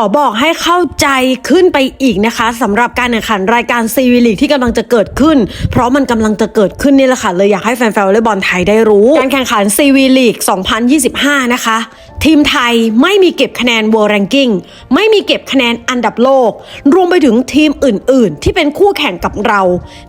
อบอกให้เข้าใจขึ้นไปอีกนะคะสำหรับการแข่งขันรายการซีวิลีกที่กำลังจะเกิดขึ้น เพราะมันกำลังจะเกิดขึ้นนี่แหละค่ะเลยอยากให้แฟนๆวอลเลย์บอลไทยได้รู้ การแข่งขันซีวิลีก2025 นะคะ ทีมไทยไม่มีเก็บคะแนน World Ranking ไม่มีเก็บคะแนนอันดับโลก รวมไปถึงทีมอื่น ๆ ที่เป็นคู่แข่งกับเรา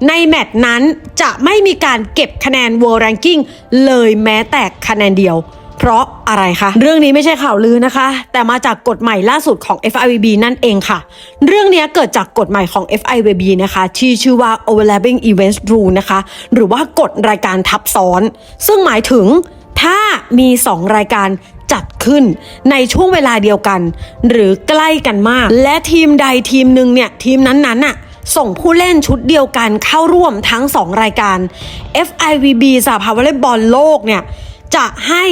ในแมตช์นั้นจะไม่มีการเก็บคะแนน World Ranking เลยแม้แต่คะแนนเดียว เพราะอะไรคะ เรื่องนี้ไม่ใช่ข่าวลือนะคะ แต่มาจากกฎใหม่ล่าสุดของ FIVB นั่นเองค่ะ เรื่องนี้เกิดจากกฎใหม่ของ FIVB นะคะที่ชื่อว่า Overlapping Events Rule นะคะ หรือว่ากฎรายการทับซ้อน ซึ่งหมายถึงถ้ามี 2 รายการจัดขึ้นในช่วงเวลาเดียวกัน หรือใกล้กันมาก และทีมใดทีมหนึ่งเนี่ยทีมนั้นๆน่ะส่งผู้เล่นชุดเดียวกันเข้าร่วมทั้ง 2 รายการ FIVB สหภาพวอลเลย์บอลโลกเนี่ยจะให้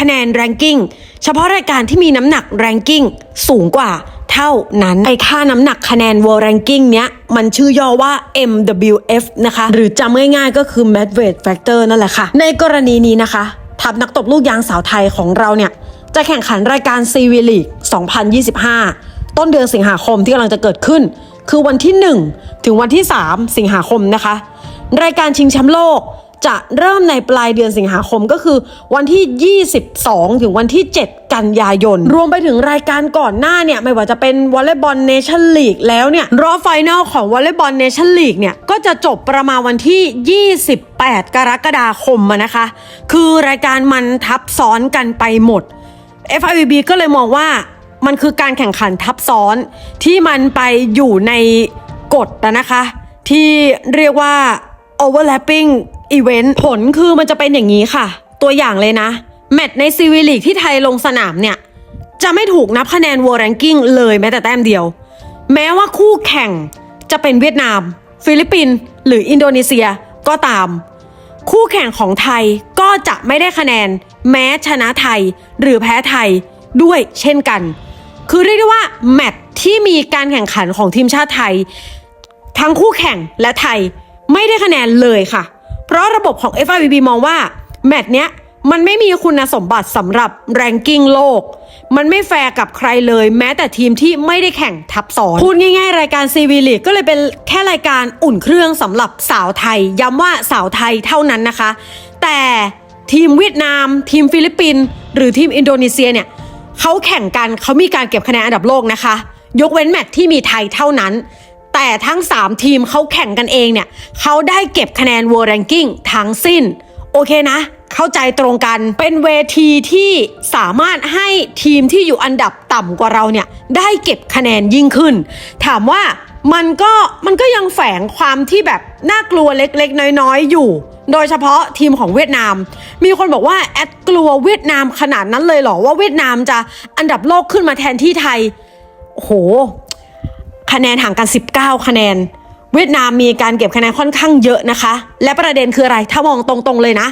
คะแนนแรงกิ้งเฉพาะรายการที่มีน้ำหนักแรงกิ้งสูงกว่าเท่านั้น ไอค่าน้ำหนักคะแนน World Ranking เนี้ย มันชื่อย่อว่า MWF นะคะ หรือจำง่ายๆก็คือ m a d w e i g h t Factor นั่นแหละค่ะ ในกรณีนี้นะคะทัพนักตบลูกยางสาวไทยของเราเนี่ย จะแข่งขันรายการ c v l e a g u e 2025 ต้นเดือนสิงหาคมที่กำลังจะเกิดขึ้น คือวันที่ 1 ถึงวันที่ 3 สิงหาคมนะคะ รายการชิงแชมป์โลก จะเริ่มในปลายเดือนสิงหาคมก็คือวันที่ 22 ถึงวันที่ 7 กันยายน รวมไปถึงรายการก่อนหน้าเนี่ยไม่ว่าจะเป็นวอลเลย์บอลเนชั่นลีกแล้วเนี่ยรอบไฟนอลของวอลเลย์บอลเนชั่นลีกเนี่ยก็จะจบประมาณวันที่ 28 กรกฎาคมนะคะ คือรายการมันทับซ้อนกันไปหมด FIVB ก็เลยมองว่ามันคือการแข่งขันทับซ้อนที่มันไปอยู่ในกฎนะนะคะ ที่เรียกว่า overlapping event ผลคือมันจะเป็นอย่างนี้ค่ะ ตัวอย่างเลยนะ แมตช์ในซีวิลีกที่ไทยลงสนามเนี่ย จะไม่ถูกนับคะแนน World Ranking เลยแม้แต่แต้มเดียว แม้ว่าคู่แข่งจะเป็นเวียดนาม ฟิลิปปินส์หรืออินโดนีเซียก็ตาม คู่แข่งของไทยก็จะไม่ได้คะแนน แม้ชนะไทยหรือแพ้ไทยด้วยเช่นกัน คือเรียกได้ว่าแมตช์ที่มีการแข่งขันของทีมชาติไทย ทั้งคู่แข่งและไทยไม่ได้คะแนนเลยค่ะ เพราะระบบของ FIVB มองว่า แมตช์เนี้ยมันไม่มีคุณสมบัติสำหรับแรงกิ้งโลก มันไม่แฟร์กับใครเลย แม้แต่ทีมที่ไม่ได้แข่งทับซ้อน พูดง่ายๆ รายการ CV League ก็เลยเป็นแค่รายการอุ่นเครื่องสำหรับสาวไทย ย้ำว่าสาวไทยเท่านั้นนะคะ แต่ทีมเวียดนาม ทีมฟิลิปปินส์หรือทีมอินโดนีเซียเนี่ยเขาแข่งกันเขามีการเก็บคะแนนอันดับโลกนะคะ ยกเว้นแมตช์ที่มีไทยเท่านั้น แต่ทั้ง 3 ทีมเขาแข่งกันเองเนี่ยเขาได้เก็บคะแนน World Ranking ทั้งสิ้น โอเคนะ เข้าใจตรงกันเป็นเวทีที่สามารถให้ทีมที่อยู่อันดับต่ำกว่าเราเนี่ยได้เก็บคะแนนยิ่งขึ้น ถามว่ามันก็มันก็ยังแฝงความที่แบบน่ากลัวเล็กๆ น้อยๆ อยู่ โดยเฉพาะทีมของเวียดนาม มีคนบอกว่าแอดกลัวเวียดนามขนาดนั้นเลยเหรอว่าเวียดนามจะอันดับโลกขึ้นมาแทนที่ไทยโอ้โห คะแนนห่างกัน 19 คะแนน เวียดนามมีการเก็บคะแนนค่อนข้างเยอะนะคะ และประเด็นคืออะไรถ้ามองตรงๆเลยนะ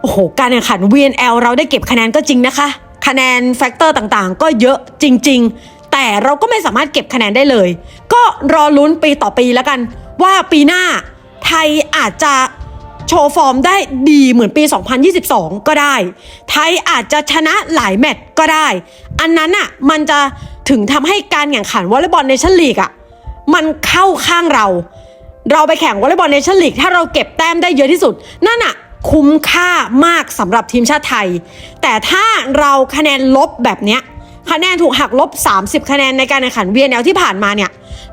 โอ้โหการแข่งขัน VNL เราได้เก็บคะแนนก็จริงนะคะ คะแนนแฟกเตอร์ต่างๆ ก็เยอะจริง ๆ แต่เราก็ไม่สามารถเก็บคะแนนได้เลย ก็รอลุ้นปีต่อปีแล้วกัน ว่าปีหน้าไทยอาจจะโชว์ฟอร์มได้ดีเหมือนปี 2022 ก็ได้ ไทยอาจจะชนะหลายแมตช์ก็ได้ อันนั้นอะมันจะ ถึงทำให้การแข่งขันวอลเลย์บอลเนชั่นลีกอะมันเข้าข้างเรา เราไปแข่งวอลเลย์บอลเนชั่นลีกถ้าเราเก็บแต้มได้เยอะที่สุด นั่นอะคุ้มค่ามากสำหรับทีมชาติไทย แต่ถ้าเราคะแนนลบแบบเนี้ยคะแนนถูกหักลบ 30 คะแนนในการแข่งขัน VNL ที่ผ่านมาเนี่ย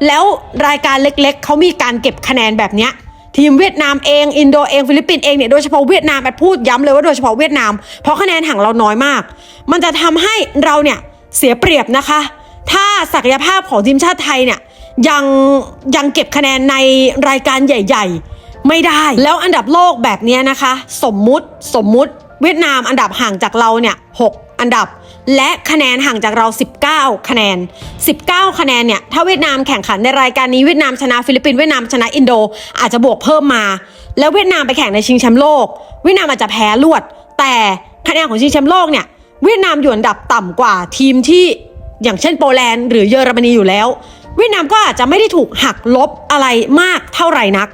แล้วรายการเล็กๆ เขามีการเก็บคะแนนแบบเนี้ยทีมเวียดนามเอง อินโดเอง ฟิลิปปินส์เองเนี่ยโดยเฉพาะเวียดนามแอดพูดย้ำเลยว่าโดยเฉพาะเวียดนาม เพราะคะแนนห่างเราน้อยมาก มันจะทำให้เราเนี่ยเสียเปรียบนะคะ ถ้าศักยภาพของทีมชาติไทยเนี่ยยังยังเก็บคะแนนในรายการใหญ่ ๆ ไม่ได้ แล้วอันดับโลกแบบนี้นะคะ สมมุติสมมุติเวียดนามอันดับห่างจากเราเนี่ยหกอันดับ และคะแนนห่างจากเรา 19 คะแนน 19 คะแนนเนี่ยถ้าเวียดนามแข่งขันในรายการนี้เวียดนามชนะฟิลิปปินส์เวียดนามชนะอินโด อาจจะบวกเพิ่มมา แล้วเวียดนามไปแข่งในชิงแชมป์โลก เวียดนามอาจจะแพ้รวด แต่คะแนนของชิงแชมป์โลกเนี่ยเวียดนามอยู่อันดับต่ำกว่าทีมที่ อย่างเช่นโปแลนด์หรือเยอรมนีอยู่แล้ว เวียดนามก็อาจจะไม่ได้ถูกหักลบอะไรมากเท่าไหร่นัก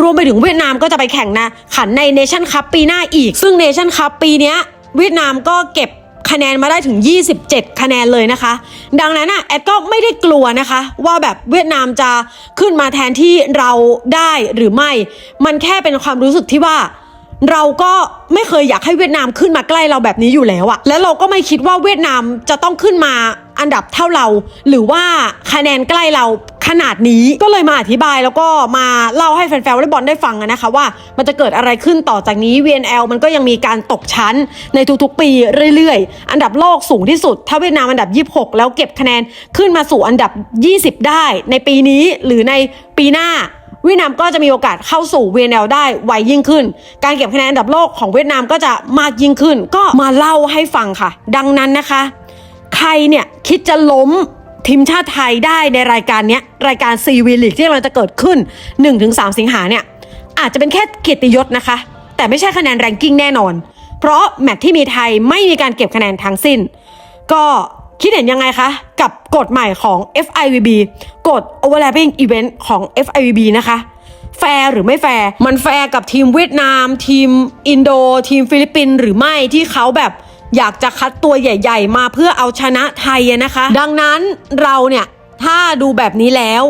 รวมไปถึงเวียดนามก็จะไปแข่งนะขันในเนชั่นคัพปีหน้าอีก ซึ่งเนชั่นคัพปีนี้เวียดนามก็เก็บคะแนนมาได้ถึง 27 คะแนนเลยนะคะ ดังนั้นอะแอดก็ไม่ได้กลัวนะคะ ว่าแบบเวียดนามจะขึ้นมาแทนที่เราได้หรือไม่ มันแค่เป็นความรู้สึกที่ว่า เราก็ไม่เคยอยากให้เวียดนามขึ้นมาใกล้เราแบบนี้อยู่แล้วอะแล้วเราก็ไม่คิดว่าเวียดนามจะต้องขึ้นมา อันดับเท่าเรา หรือว่าคะแนนใกล้เราขนาดนี้ก็เลยมาอธิบายแล้วก็มาเล่าให้แฟนๆวอลเลย์บอลได้ฟังนะคะว่า มันจะเกิดอะไรขึ้นต่อจากนี้ VNL มันก็ยังมีการตกชั้นในทุกๆ ปีเรื่อยๆ อันดับโลกสูงที่สุด ถ้าเวียดนามอันดับ 26 แล้วเก็บคะแนนขึ้นมาสู่อันดับ 20 ได้ ในปีนี้หรือในปีหน้าเวียดนามก็จะมีโอกาสเข้าสู่ VNL ได้ไวยิ่งขึ้น การเก็บคะแนนอันดับโลกของเวียดนามก็จะมากยิ่งขึ้น ก็มาเล่าให้ฟังค่ะ ดังนั้นนะคะ ใครเนี่ยคิดจะล้มทีมชาติไทยได้ในรายการนี้รายการซีวีลีกที่กำลังจะเกิดขึ้น 1-3 สิงหาเนี่ยอาจจะเป็นแค่เกียรติยศนะคะ แต่ไม่ใช่คะแนนแรงกิ้งแน่นอน เพราะแมตช์ที่มีไทยไม่มีการเก็บคะแนนทั้งสิ้น ก็คิดเห็นยังไงคะ กับกฎใหม่ของ FIVB กฎ overlapping event ของ FIVB นะคะ แฟร์หรือไม่แฟร์ มันแฟร์กับทีมเวียดนาม ทีมอินโด ทีมฟิลิปปินส์หรือไม่ที่เขาแบบ อยากจะคัดตัวใหญ่ ๆ มาเพื่อเอาชนะไทยนะคะ ดังนั้นเราเนี่ยถ้าดูแบบนี้แล้ว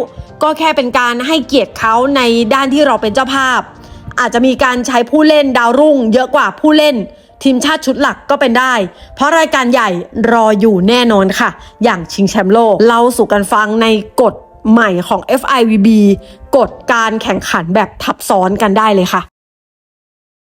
ก็แค่เป็นการให้เกียรติเขาในด้านที่เราเป็นเจ้าภาพ อาจจะมีการใช้ผู้เล่นดาวรุ่ง เยอะกว่าผู้เล่นทีมชาติชุดหลักก็เป็นได้ เพราะรายการใหญ่รออยู่แน่นอนค่ะ อย่างชิงแชมป์โลก เราสู่กันฟังในกฎใหม่ของ FIVB กฎการแข่งขันแบบทับซ้อนกันได้เลยค่ะ